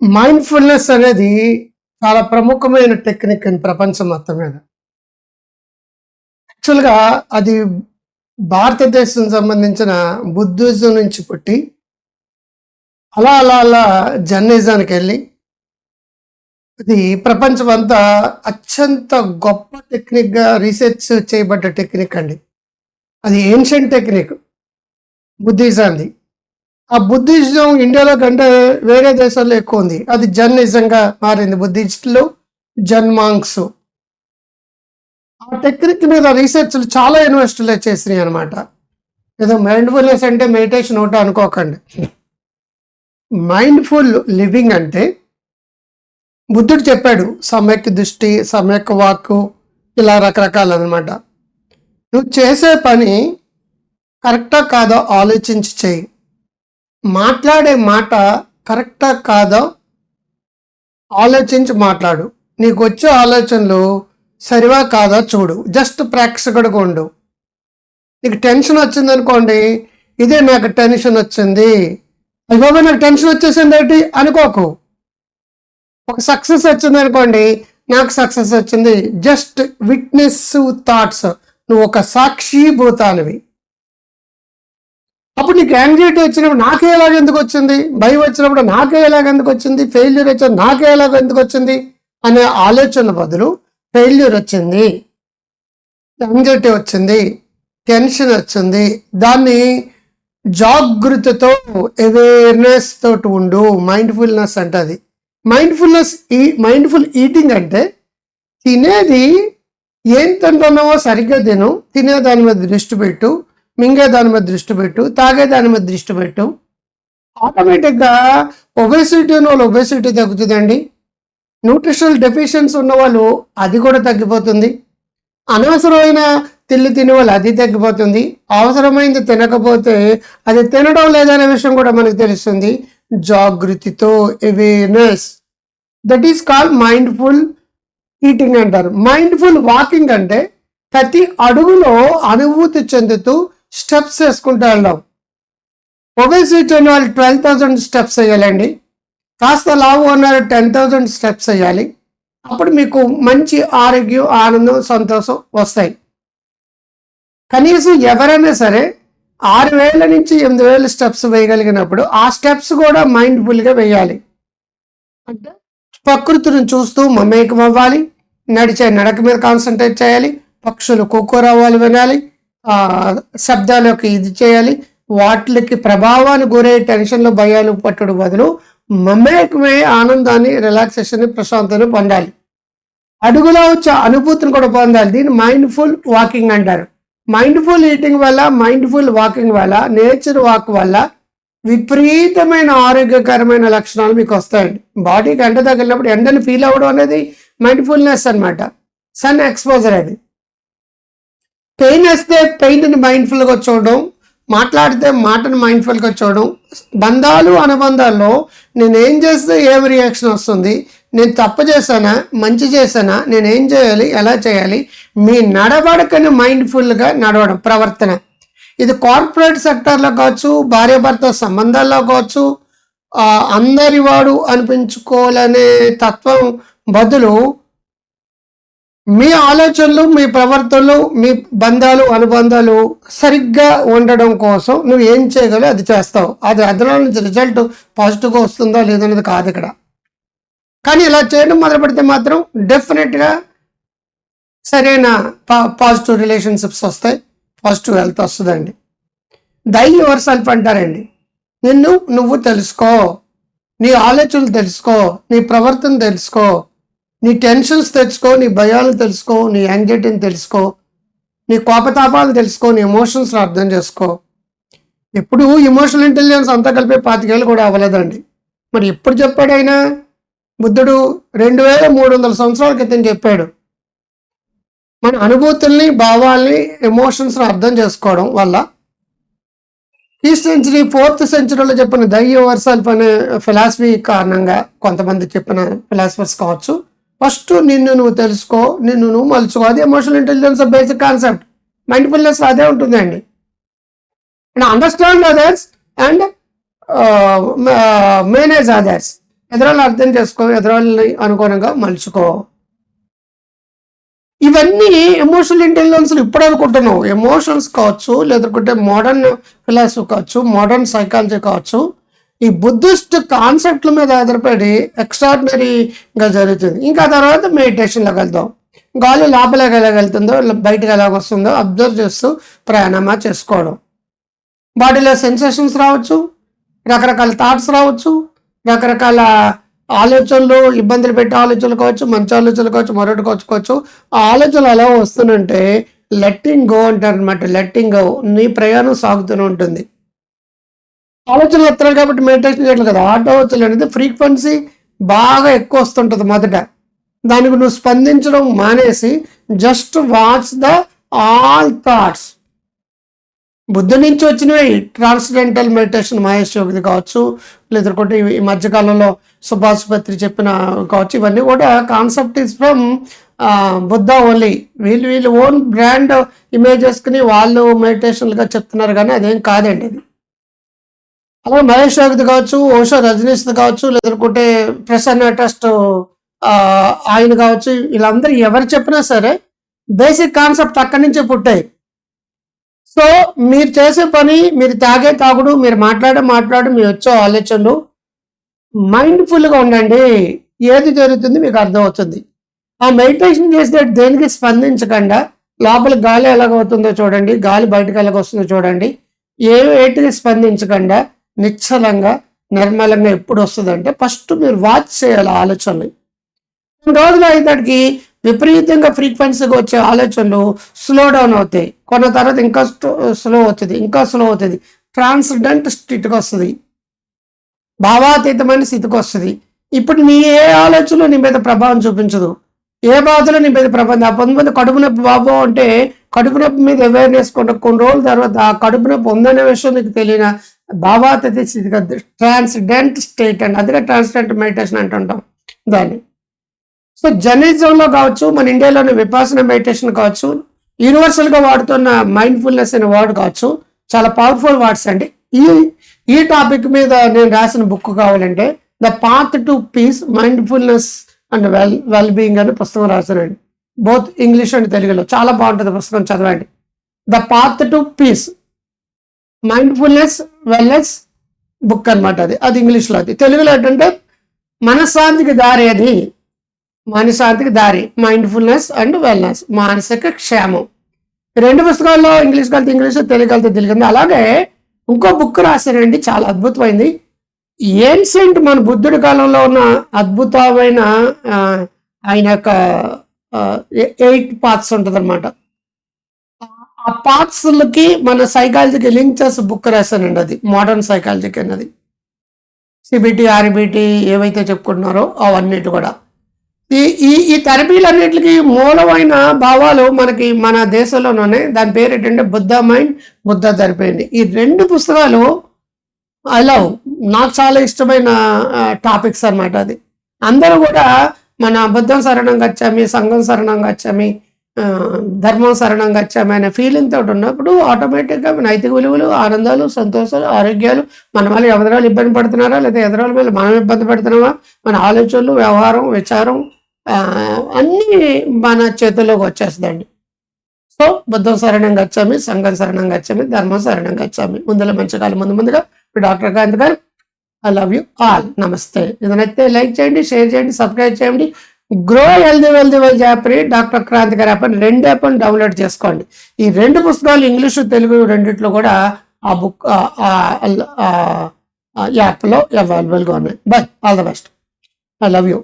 Mindfulness అనేది చాలా ప్రముఖమైన టెక్నిక్ అని ప్రపంచం మొత్తం మీద. యాక్చువల్గా అది భారతదేశం సంబంధించిన బుద్ధిజం నుంచి పుట్టి అలా అలా అలా జర్నలిజానికి వెళ్ళి ఇది ప్రపంచం అంతా అత్యంత గొప్ప టెక్నిక్గా రీసెర్చ్ చేయబడ్డ టెక్నిక్ అండి. అది ఏన్షియంట్ టెక్నిక్ బుద్ధిజాంది. ఆ బుద్ధిజం ఇండియాలో కంటే వేరే దేశాల్లో ఎక్కువ ఉంది. అది జర్నలిజంగా మారింది. బుద్ధిస్టులు జన్మాంగ్స్ ఆ టెక్నిక్ మీద రీసెర్చ్లు చాలా యూనివర్సిటీలు చేసినాయి అనమాట ఏదో మైండ్ఫుల్నెస్ అంటే మెడిటేషన్ ఒకటి అనుకోకండి. మైండ్ఫుల్ లివింగ్ అంటే బుద్ధుడు చెప్పాడు సమ్యక్ దృష్టి సమ్యక్ వాక్కు ఇలా రకరకాలు అనమాట నువ్వు చేసే పని కరెక్టా కాదో ఆలోచించి చేయి మాట్లాడే మాట కరెక్టా కాదో? ఆలోచించి మాట్లాడు. నీకు వచ్చే ఆలోచనలు సరివా కాదా చూడు. జస్ట్ ప్రేక్షకుడిగా ఉండు. నీకు టెన్షన్ వచ్చింది అనుకోండి ఇదే నాకు టెన్షన్ వచ్చింది. అయ్యో నాకు టెన్షన్ వచ్చేసింది ఏంటి? అనుకోకు. ఒక సక్సెస్ వచ్చింది అనుకోండి నాకు సక్సెస్ వచ్చింది. Just witness thoughts. నువ్వు ఒక సాక్షిభూతానివి అప్పుడు నీకు యాంగ్జైటీ వచ్చినప్పుడు నాకే ఎలాగ ఎందుకు వచ్చింది? భయం వచ్చినప్పుడు నాకే ఎలాగ ఎందుకు వచ్చింది? ఫెయిల్యూర్ వచ్చిన నాకే ఎలాగ ఎందుకు వచ్చింది? అనే ఆలోచన బదులు ఫెయిల్యూర్ వచ్చింది. యాంగ్జైటీ వచ్చింది. టెన్షన్ వచ్చింది. దాన్ని జాగృతితో అవేర్నెస్ తోటి ఉండు. మైండ్ఫుల్నెస్ అంటే అది మైండ్ఫుల్నెస్ ఈ మైండ్ఫుల్ ఈటింగ్ అంటే తినేది ఏం తింటున్నావో సరిగ్గా తిను. తినే దాని మీద దృష్టి పెట్టు. మింగే దాని మీద దృష్టి పెట్టు తాగే దాని మీద దృష్టి పెట్టు. ఆటోమేటిక్గా ఒబేసిటీ ఉన్న వాళ్ళు ఒబేసిటీ తగ్గుతుందండి. న్యూట్రిషనల్ డెఫిషియన్స్ ఉన్న వాళ్ళు అది కూడా తగ్గిపోతుంది. అనవసరమైన తిల్లి తినే వాళ్ళు అది తగ్గిపోతుంది. అవసరమైంది తినకపోతే అది తినడం లేదనే విషయం కూడా మనకు తెలుస్తుంది. జాగృతితో awareness that is call mindful eating అంటారు. మైండ్ఫుల్ వాకింగ్ అంటే ప్రతి అడుగులో అనుభూతి చెందుతూ స్టెప్స్ వేసుకుంటూ వెళ్ళడం ఒబేసిటీ ఉన్న వాళ్ళు ట్వెల్వ్ థౌజండ్ స్టెప్స్ వేయాలండి. కాస్త లావు ఉన్నారు టెన్ థౌజండ్ స్టెప్స్ వేయాలి. అప్పుడు మీకు మంచి ఆరోగ్యం ఆనందం సంతోషం వస్తాయి. కనీసం ఎవరైనా సరే ఆరు వేల నుంచి ఎనిమిది వేల స్టెప్స్ వేయగలిగినప్పుడు ఆ స్టెప్స్ కూడా మైండ్ఫుల్గా వేయాలి. అంటే ప్రకృతిని చూస్తూ మమేకం అవ్వాలి నడిచే నడక మీద కాన్సన్ట్రేట్ చేయాలి. పక్షులు కుక్కరవ్వాలి వినాలి. శబ్దాలకు ఇది చేయాలి. వాటికి ప్రభావాన్ని గురే టెన్షన్లు భయాలు పట్టడం బదులు మమేకమే ఆనందాన్ని రిలాక్సేషన్ ప్రశాంతతను పొందాలి. అడుగులో వచ్చే అనుభూతిని కూడా పొందాలి. దీన్ని మైండ్ఫుల్ వాకింగ్ అంటారు. మైండ్ఫుల్ ఈటింగ్ వల్ల మైండ్ఫుల్ వాకింగ్ వల్ల నేచర్ వాక్ వల్ల విపరీతమైన ఆరోగ్యకరమైన లక్షణాలు మీకు వస్తాయండి. బాడీకి ఎండ తగిలినప్పుడు ఎండని ఫీల్ అవ్వడం అనేది మైండ్ఫుల్నెస్ అన్నమాట. సన్ ఎక్స్పోజర్ అది. పెయిన్ వస్తే పెయిన్ని మైండ్ఫుల్గా చూడడం మాట్లాడితే మాటను మైండ్ఫుల్గా చూడడం బంధాలు అనుబంధాల్లో నేను ఏం చేస్తే ఏం రియాక్షన్ వస్తుంది నేను తప్పు చేశానా మంచి చేశానా నేను ఏం చేయాలి ఎలా చేయాలి మీ నడవడికని మైండ్ఫుల్గా నడవడం ప్రవర్తన. ఇది కార్పొరేట్ సెక్టర్లో కావచ్చు భార్యాభర్త సంబంధాల్లో కావచ్చు అందరివాడు అందరి వాడు అనిపించుకోవాలనే తత్వం బదులు మీ ఆలోచనలు మీ ప్రవర్తనలు మీ బంధాలు అనుబంధాలు సరిగ్గా ఉండడం కోసం నువ్వు ఏం చేయగలవు అది చేస్తావు. అది అందులో నుంచి రిజల్ట్ పాజిటివ్గా వస్తుందో లేదన్నది కాదు ఇక్కడ. కానీ ఇలా చేయడం మొదలు పెడితే మాత్రం డెఫినెట్గా సరైన పా పాజిటివ్ రిలేషన్షిప్స్ వస్తాయి పాజిటివ్ హెల్త్ వస్తుందండి. దై యువర్ సెల్ఫ్ అంటారండి? నిన్ను నువ్వు తెలుసుకో నీ ఆలోచనలు తెలుసుకో నీ ప్రవర్తన తెలుసుకో నీ టెన్షన్స్ తెలుసుకో నీ భయాలు తెలుసుకో నీ యాంగ్జైటీని తెలుసుకో నీ కోపతాపాలు తెలుసుకో నీ ఎమోషన్స్ని అర్థం చేసుకో. ఎప్పుడు ఇమోషనల్ ఇంటెలిజెన్స్ అంతా కలిపి పాతికేళ్ళు కూడా అవ్వలేదండి. మరి ఎప్పుడు చెప్పాడు ఆయన బుద్ధుడు రెండు వేల మూడు వందల సంవత్సరాల క్రితం చెప్పాడు. మన అనుభూతుల్ని భావాల్ని ఎమోషన్స్ని అర్థం చేసుకోవడం వల్ల ఈ సెంచరీ ఫోర్త్ సెంచరీలో చెప్పిన దై యువర్ సెల్ఫ్ అనే ఫిలాసఫీ కారణంగా కొంతమంది చెప్పిన ఫిలాసఫర్స్ కావచ్చు. ఫస్ట్ నిన్ను నువ్వు తెలుసుకో నిన్ను నువ్వు మలుచుకో. అది emotional intelligence basic concept mindfulness అదే ఉంటుందండి. And understand others and manage others ఎదురాళ్ళు అర్థం చేసుకో ఎదురాళ్ళని అనుగుణంగా మలుచుకో. ఇవన్నీ ఎమోషనల్ ఇంటెలిజెన్స్ ఇప్పుడు అనుకుంటున్నావు. ఎమోషన్స్ కావచ్చు లేదంటే మోడర్న్ ఫిలాసఫీ కావచ్చు మోడర్న్ సైకాలజీ కావచ్చు. ఈ బుద్ధిస్ట్ కాన్సెప్ట్ల మీద ఆధారపడి ఎక్స్ట్రాడినరీగా జరుగుతుంది. ఇంకా తర్వాత మెడిటేషన్లోకి వెళ్తాం గాలి లోపలికి ఎలాగ బయటకు ఎలాగొస్తుందో అబ్జర్వ్ చేస్తూ ప్రయాణమా చేసుకోవడం. బాడీలో సెన్సేషన్స్ రావచ్చు రకరకాల థాట్స్ రావచ్చు రకరకాల ఆలోచనలు ఇబ్బందులు పెట్టే ఆలోచనలు కావచ్చు మంచి ఆలోచనలు కావచ్చు మరొకటి కావచ్చు ఆ ఆలోచనలు ఎలా వస్తుందంటే లెట్టింగ్ గో అంటారు అనమాట లెట్టింగ్ గో నీ ప్రయాణం సాగుతూనే ఉంటుంది. ఆలోచనలు వస్తున్నాయి కాబట్టి మెడిటేషన్ చేయట్లేదు కదా. ఆలోచనలు అనేది ఫ్రీక్వెన్సీ బాగా ఎక్కువ వస్తుంటుంది మొదట. దానికి నువ్వు స్పందించడం మానేసి just watch the all thoughts బుద్ధి నుంచి వచ్చినవి ట్రాన్స్డెంటల్ మెడిటేషన్ మహేష్ యోగిది కావచ్చు లేదంటే ఈ మధ్యకాలంలో సుభాష్ పత్రి చెప్పిన కావచ్చు ఇవన్నీ కూడా concept is from Buddha only వీళ్ళు వీళ్ళు ఓన్ బ్రాండ్ ఇమేజెస్ని వాళ్ళు మెడిటేషన్లుగా చెప్తున్నారు కానీ అదేం కాదండి అది అలా మహేష్ యోగిది కావచ్చు ఓషో రజనీష్ది కావచ్చు లేదనుకుంటే ప్రసన్న ట్రస్ట్ ఆయన కావచ్చు వీళ్ళందరూ ఎవరు చెప్పినా సరే బేసిక్ కాన్సెప్ట్ అక్కడి నుంచే పుట్టాయి. సో మీరు చేసే పని మీరు తాగే తాగుడు మీరు మాట్లాడే మాట్లాడు మీ వచ్చే ఆలోచనలు మైండ్ఫుల్గా ఉండండి. ఏది జరుగుతుంది మీకు అర్థమవుతుంది ఆ మెడిటేషన్ చేస్తే దేనికి స్పందించకుండా లోపల గాలి ఎలాగవుతుందో చూడండి గాలి బయటకు ఎలాగొస్తుందో చూడండి. ఏ వేటికి స్పందించకుండా నిశ్చలంగా నిర్మలంగా ఎప్పుడు వస్తుందంటే ఫస్ట్ మీరు వాచ్ చేయాలి ఆలోచనలు. కొన్ని రోజులు అయ్యేటడికి విపరీతంగా ఫ్రీక్వెన్సీగా వచ్చే ఆలోచనలు స్లో డౌన్ అవుతాయి. కొన్న తర్వాత ఇంకా స్లో అవుతుంది ఇంకా స్లో అవుతుంది. ట్రాన్స్డెంట్ స్థితికి వస్తుంది. భావాతీతమైన స్థితికి వస్తుంది. ఇప్పుడు నీ ఏ ఆలోచనలు నీ మీద ప్రభావం చూపించదు. ఏ బాధలు నీ మీద ప్రభావం ఆ కొంతమంది కడుపు నొప్పి బాబు అంటే కడుపు నొప్పి మీద అవేర్నెస్ కొంటే కొన్ని రోజుల తర్వాత ఆ కడుపు నొప్పి ఉందనే విషయం నీకు తెలియన? భావాతీత స్థితి ట్రాన్స్డెంట్ స్టేట్ అండి. అదే ట్రాన్స్డెంట్ మెడిటేషన్ అంటుంటాం దాన్ని. సో జర్నలిజంలో కావచ్చు మన ఇండియాలోని విపాసన మెడిటేషన్ కావచ్చు యూనివర్సల్గా వాడుతున్న మైండ్ఫుల్నెస్ అనే వర్డ్ కావచ్చు చాలా పవర్ఫుల్ వర్డ్స్ అండి. ఈ ఈ టాపిక్ మీద నేను రాసిన బుక్ కావాలంటే the path to peace mindfulness and well well being అని పుస్తకం రాశానండి. బోత్ ఇంగ్లీష్ అండ్ తెలుగులో. చాలా బాగుంటుంది పుస్తకం చదవండి. The path to peace mindfulness wellness book అన్నమాట అది. అది ఇంగ్లీష్లో అది. తెలుగులో ఏంటంటే మనశ్శాంతికి దారి అది. మనశ్శాంతికి దారి. మైండ్ఫుల్నెస్ అండ్ వెల్నెస్ మానసిక క్షేమం. రెండు పుస్తకాల్లో ఇంగ్లీష్ కలితే ఇంగ్లీష్ తెలుగు కలితే తెలుగు అలాగే ఇంకో బుక్ రాశారండి. చాలా అద్భుతమైంది. ఏన్సెంట్ మన బుద్ధుడి కాలంలో ఉన్న అద్భుతమైన ఆయన యొక్క ఎయిట్ పాత్స్ ఉంటుంది అనమాట ఆ పాత్స్లకి మన సైకాలజీకి లింక్ చేసి బుక్ రాశానండి అది. మోడర్న్ సైకాలజీకి అన్నది. సిబిటి ఆర్బిటి ఏవైతే చెప్పుకుంటున్నారో అవన్నిటి కూడా. ఈ ఈ ఈ థెరపీలన్నిటికీ మూలమైన భావాలు మనకి మన దేశంలోనే దాని పేరు ఏంటంటే బుద్ధ మైండ్ బుద్ధ థెరపీ అండి ఈ రెండు పుస్తకాలు ఐ లవ్ నాకు చాలా ఇష్టమైన టాపిక్స్ అన్నమాట అది. అందరూ కూడా మన బుద్ధం శరణం గచ్చామి సంఘం శరణం గచ్చామి ధర్మం శరణం గచ్చామి అనే ఫీలింగ్ తోటి ఉన్నప్పుడు ఆటోమేటిక్గా నైతిక విలువలు ఆనందాలు సంతోషాలు ఆరోగ్యాలు మన వల్ల ఎదరాలు ఇబ్బంది పడుతున్నారా? లేదా ఎదరాల మీద మనం ఇబ్బంది పడుతున్నామా? మన ఆలోచనలు వ్యవహారం విచారం అన్నీ మన చేతుల్లోకి వచ్చేస్తుందండి. సో బుద్ధం శరణం గచ్చామి సంఘం శరణం గచ్చామి ధర్మం శరణం గచ్చామి ముందులో మంచి కాలం ముందు ముందుగా డాక్టర్ కాంత్ గారు ఐ లవ్ యూ ఆల్ నమస్తే. ఇదనైతే లైక్ చేయండి షేర్ చేయండి సబ్స్క్రైబ్ చేయండి. గ్రో హెల్దీ వెల్దీ వెల్ యాప్ని డాక్టర్ క్రాంతి గారి యాప్ రెండు యాప్ని డౌన్లోడ్ చేసుకోండి. ఈ రెండు పుస్తకాలు ఇంగ్లీషు తెలుగు రెండిట్లో కూడా ఆ బుక్ యాప్లో అవైలబుల్గా ఉన్నాయి. Bye all the best I love you